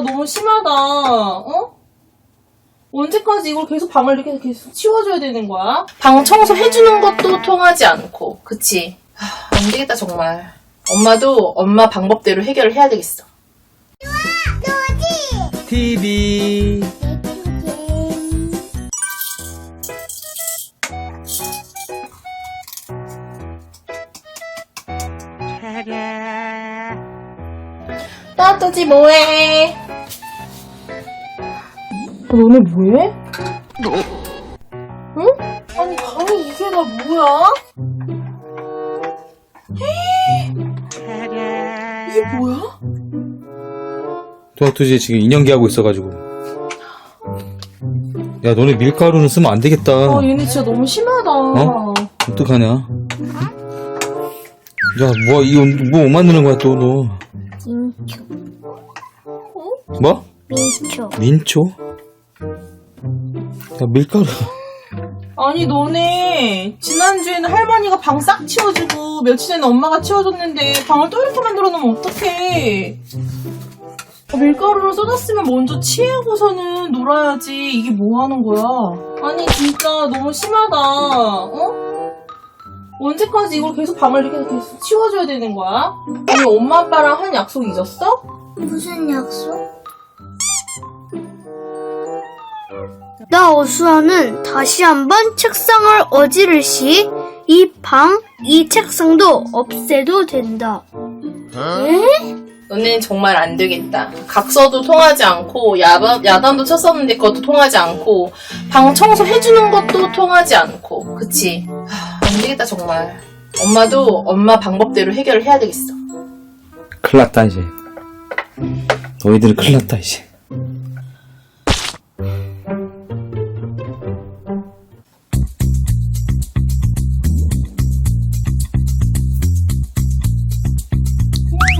너무 심하다. 어? 언제까지 이걸 계속 방을 이렇게 계속 치워줘야 되는 거야? 방 청소 해주는 것도 통하지 않고, 그치? 하, 안 되겠다, 정말. 엄마도 엄마 방법대로 해결을 해야 되겠어. TV 따뚜지 뭐해? 어, 너네 뭐해? 응? 아니 방이 이게 다 뭐야? 헤이, 이게 뭐야? 도아투지 지금 인형기 하고 있어가지고 야 너네 밀가루는 쓰면 안 되겠다 아 얘네 진짜 너무 심하다. 어? 어떡하냐 야 뭐야 이거 뭐 만드는 거야 또너 민초, 뭐? 민초. 민초? 야 밀가루 아니 너네 지난주에는 할머니가 방 싹 치워주고 며칠 전에 엄마가 치워줬는데 방을 또 이렇게 만들어 놓으면 어떡해 아, 밀가루를 쏟았으면 먼저 치우고서는 놀아야지 이게 뭐 하는 거야 아니 진짜 너무 심하다 어? 언제까지 이걸 계속 방을 이렇게 계속 치워줘야 되는 거야? 아니 엄마 아빠랑 한 약속 잊었어? 무슨 약속? 나 어수아는 다시 한번 책상을 어지를 시 이 방, 이 책상도 없애도 된다. 에? 너는 정말 안 되겠다. 각서도 통하지 않고 야단, 야단도 쳤었는데 그것도 통하지 않고 방 청소 해주는 것도 통하지 않고 그치? 하, 안 되겠다 정말. 엄마도 엄마 방법대로 해결을 해야 되겠어. 큰일 났다 이제 너희들은 큰일 났다 이제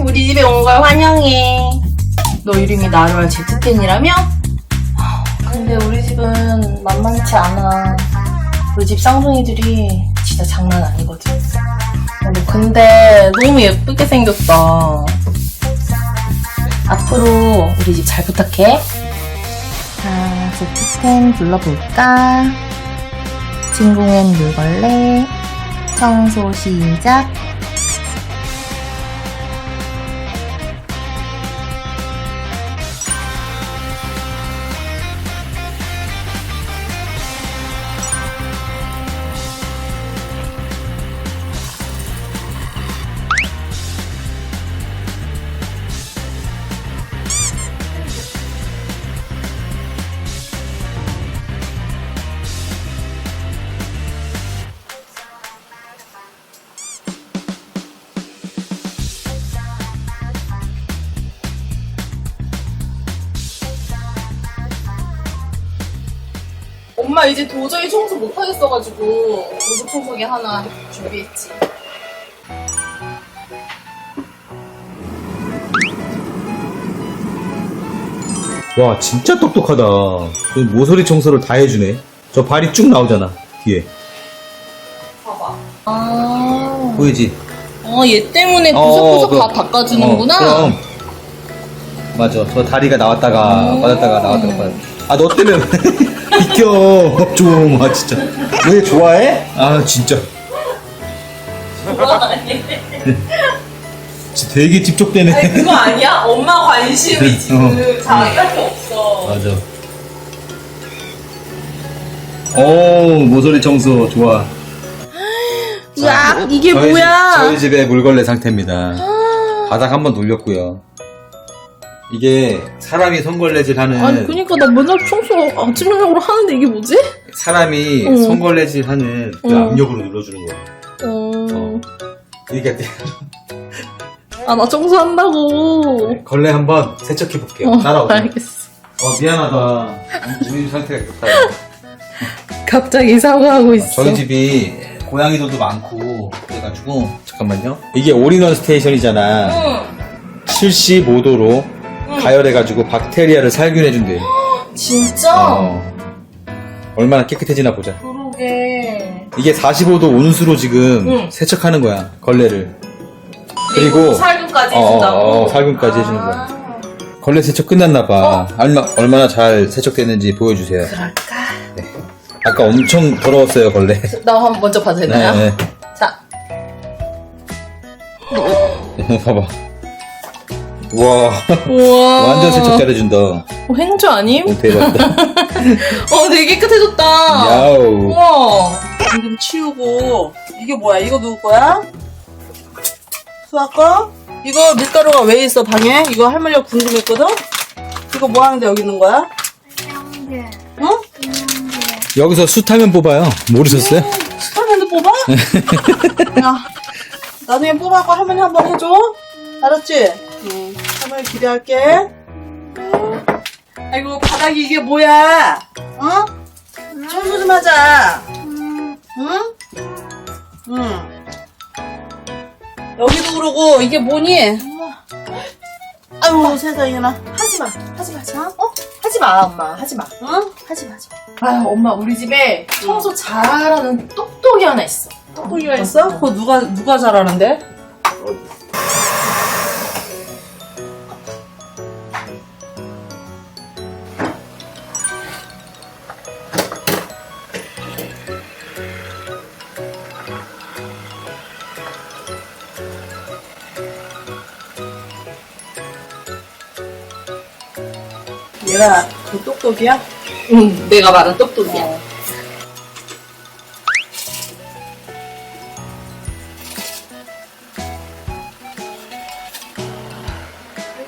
우리 집에 온 걸 환영해. 너 이름이 나루알 제트텐이라며? 근데 우리 집은 만만치 않아. 우리 집 쌍둥이들이 진짜 장난 아니거든. 어, 너 근데 너무 예쁘게 생겼다. 앞으로 우리 집 잘 부탁해. 자, 제트텐 불러볼까? 진공엔 물걸레. 청소 시작. 엄마 이제 도저히 청소 못하겠어가지고 로봇 청소기 하나 준비했지. 와 진짜 똑똑하다 그 모서리 청소를 다 해주네 저 발이 쭉 나오잖아 뒤에 봐봐. 아, 보이지? 어, 얘 때문에 어, 구석구석 그- 다 바꿔주는구나. 어, 그럼. 맞아. 저 다리가 나왔다가 오. 빠졌다가 나왔다가 빠졌. 아, 너 때문에 비켜. 좀. 아, 진짜. 왜 좋아해? 아, 진짜. 진짜 되게 아니, 집중되네. 그거 아니야? 엄마 관심이 지금 자기밖에 없어. 맞아. 오, 모서리 청소 좋아. 으악, 이게 저희 뭐야? 집, 저희 집의 물걸레 상태입니다. 바닥 한번 돌렸고요. 이게 사람이 손걸레질 하는 아니, 그니까 나 맨날 청소 아침, 저녁으로 하는데 이게 뭐지? 사람이 응. 손걸레질 하는 그 응. 압력으로 눌러주는 거야. 어, 이게 아, 나 청소한다고. 걸레 한번 세척해 볼게요. 어, 따라오세요. 알겠어. 어 미안하다. 우리 집 상태가 그렇다. 갑자기 사과하고 있어. 저희 집이 고양이들도 많고 그래가지고 잠깐만요. 이게 올인원 스테이션이잖아. 응, 75도로 가열해가지고 박테리아를 살균해준대. 진짜? 어. 얼마나 깨끗해지나 보자. 그러게. 이게 45도 온수로 지금 응. 세척하는 거야 걸레를. 그리고 살균까지 어, 해준다고? 어, 어, 살균까지 해주는 거야. 걸레 세척 끝났나 봐. 얼마, 얼마나 잘 세척됐는지 보여주세요. 그럴까? 아까 엄청 더러웠어요, 걸레. 나 한번 먼저 봐도 되나요? 네, 자, 네. 봐봐. 우와. 우와. 완전 세척 잘해준다. 어, 행주 아님? 오, 대박이다. 어, 되게 깨끗해졌다. 야우. 우와. 방금 치우고 이게 뭐야? 이거 누구 거야? 수아 거? 이거 밀가루가 왜 있어 방에? 이거 할머니가 궁금했거든? 이거 뭐 하는데 여기 있는 거야? 응? 여기서 숯하면 뽑아요. 모르셨어요? 스타면도 뽑아? 야, 나중에 뽑아갖고 할머니 한번 해줘. 알았지? 응. 할머니 기대할게. 응. 아이고 바닥이 이게 뭐야? 어? 청소 좀 하자. 응? 응. 여기도 그러고 이게 뭐니? 아유 세상에나. 하지 마. 하지마, 하지마. 어? 하지 마, 엄마. 하지 마. 응? 하지 마, 하지 마. 아, 엄마, 우리 집에 청소 잘하는 똑똑이 하나 있어. 똑똑이가 있어? 그거 누가 누가 잘하는데? 얘가 그 똑똑이야? 응, 내가 말한 똑똑이야.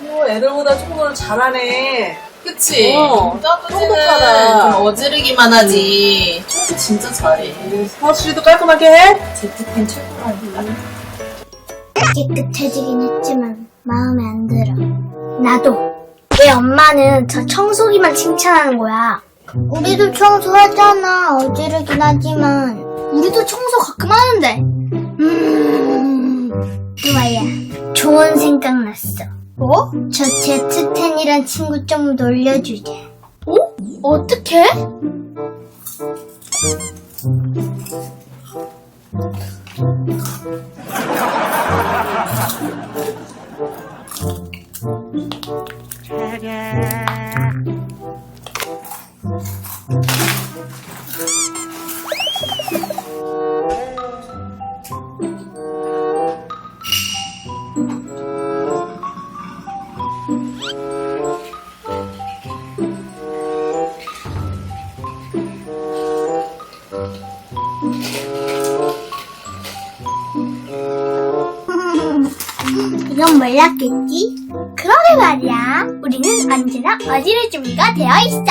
오, 애들보다 청소를 잘하네. 그치? 어, 똑똑하다. 좀 어지르기만 하지. 청소 진짜 잘해. 서수리도 깔끔하게 해? 제트펜 최고라니까. 깨끗해지긴 했지만 마음에 안 들어. 나도. 왜 엄마는 저 청소기만 칭찬하는 거야? 우리도 청소하잖아. 어지르긴 하지만. 우리도 청소 가끔 하는데. 음. 좋아야. 좋은 생각 났어. 뭐? 저 제트텐이란 친구 좀 놀려주자. 어? 어떻게? 이건 몰랐겠지? 그러게 말이야. 우리는 언제나 어지를 준비가 되어 있어.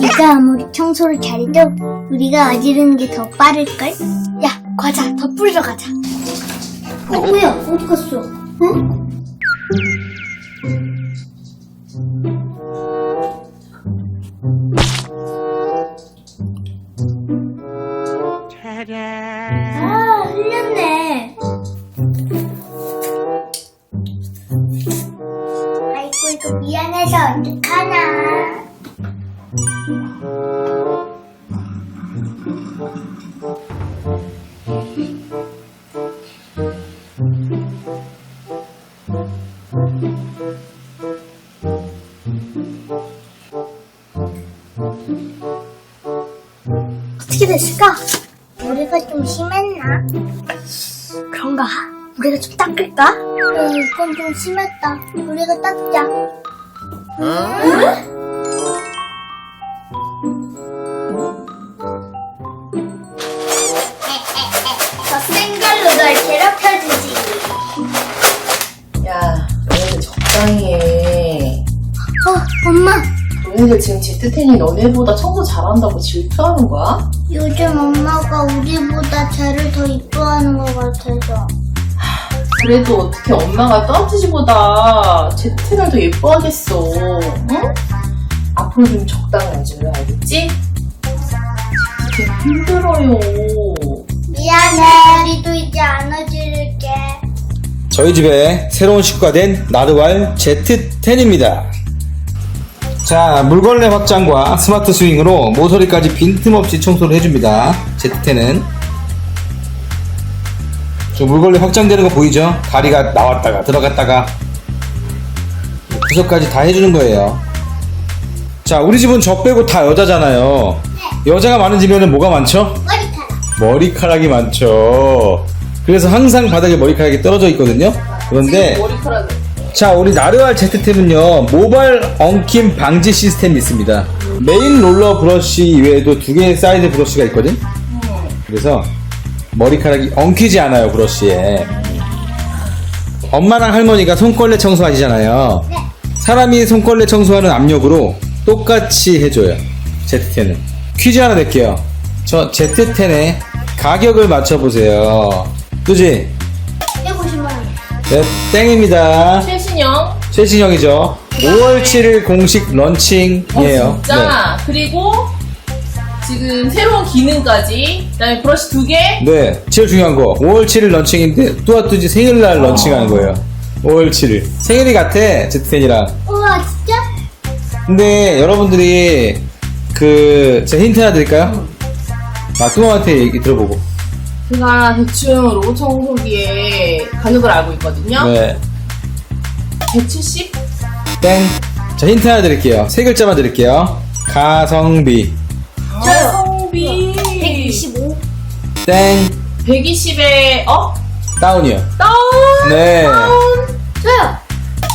네가 아무리 청소를 잘해도 우리가 어지르는 게 더 빠를걸? 야, 과자 더 뿌리러 가자. 어, 뭐야? 어디 갔어? 응? 어떻게 됐을까? 우리가 좀 심했나? 그런가? 우리가 좀 닦을까? 어, 이건 좀 심했다. 우리가 닦자. 응? 널 괴롭혀주지. 야, 너네들 적당히 해. 어, 엄마. 너네들 지금 제트텐이 너네보다 청소 잘한다고 질투하는 거야? 요즘 엄마가 우리보다 쟤를 더 이뻐하는 것 같아서. 그래도 어떻게 엄마가 떠아지보다 제트텐을 더 예뻐하겠어. 응? 앞으로 좀 적당히 해줄래, 알겠지? 제트텐 힘들어요. 미안해. 우리도 이제 안 어지를게. 저희 집에 새로운 식구가 된 나르왈 Z10입니다. 자, 물걸레 확장과 스마트 스윙으로 모서리까지 빈틈없이 청소를 해줍니다. Z10은. 저 물걸레 확장되는 거 보이죠? 다리가 나왔다가 들어갔다가 구석까지 다 해주는 거예요. 자, 우리 집은 저 빼고 다 여자잖아요. 여자가 많은 집에는 뭐가 많죠? 머리카락. 머리카락이 많죠. 그래서 항상 바닥에 머리카락이 떨어져 있거든요. 그런데. 자, 우리 나르알 제트템은요, 모바일 엉킴 방지 시스템이 있습니다. 메인 롤러 브러쉬 이외에도 두 개의 사이드 브러쉬가 있거든? 그래서 머리카락이 엉키지 않아요, 브러쉬에. 엄마랑 할머니가 손걸레 청소하시잖아요. 사람이 손걸레 청소하는 압력으로 똑같이 해줘요. 제트텐은. 퀴즈 하나 낼게요. 저 제트텐의 가격을 맞춰보세요. 그지? 150만 원. 네, 땡입니다. 최신형. 최신형이죠. 5월 7일 공식 런칭이에요. 어, 진짜. 그리고 지금 새로운 기능까지. 그다음에 브러쉬 두 개. 네. 네, 제일 중요한 거. 5월 7일 런칭인데 뚜아뚜지 생일날 런칭하는 거예요. 5월 7일. 생일이 같아, 제트텐이랑. 우와, 진짜? 근데 여러분들이 그, 제가 힌트 하나 드릴까요? 아, 뚜아한테 얘기 들어보고. 제가 대충 로봇 청소기의 가격을 알고 있거든요. 네. 170? 땡. 자, 힌트 하나 드릴게요. 세 글자만 드릴게요. 가성비. 저요. 성비. 125. 땡. 120에 어? 다운이요. 다운. 네. 저요.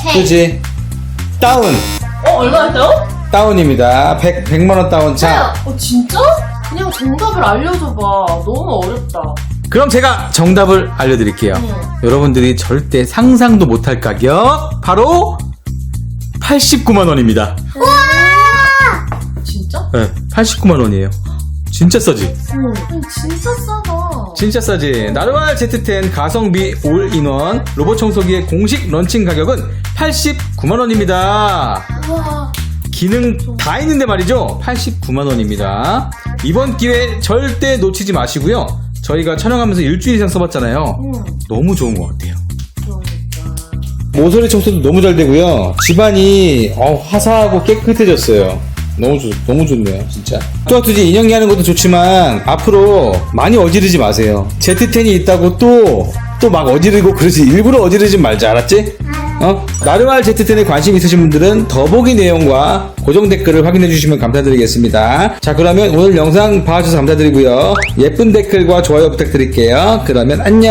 100. 그지? 다운. 어 얼마였죠? 다운입니다. 100, 100만원 다운. 자, 어 진짜? 그냥 정답을 알려줘봐. 너무 어렵다. 그럼 제가 정답을 알려드릴게요. 응. 여러분들이 절대 상상도 못할 가격 바로 89만 원입니다. 진짜? 네, 89만 원이에요. 진짜 싸지? 응. 진짜 싸다. 진짜 싸지. 나르왈 Z10 가성비 올인원 로봇 청소기의 공식 런칭 가격은 89만 원입니다. 우와. 기능 다 있는데 말이죠. 89만 원입니다. 이번 기회 절대 놓치지 마시고요. 저희가 촬영하면서 일주일 이상 써봤잖아요. 응. 너무 좋은 것 같아요. 그러니까. 모서리 청소도 너무 잘 되고요. 집안이 어, 화사하고 깨끗해졌어요. 너무 좋, 너무 좋네요, 진짜. 뚜아뚜지 인형이 하는 것도 좋지만 앞으로 많이 어지르지 마세요. Z10이 있다고 또 또 막 어지르고 그러지 일부러 어지르지 말자, 알았지? 어? 나르왈 Z10에 관심 있으신 분들은 더보기 내용과 고정 댓글을 확인해 주시면 감사드리겠습니다. 자, 그러면 오늘 영상 봐주셔서 감사드리고요. 예쁜 댓글과 좋아요 부탁드릴게요. 그러면 안녕.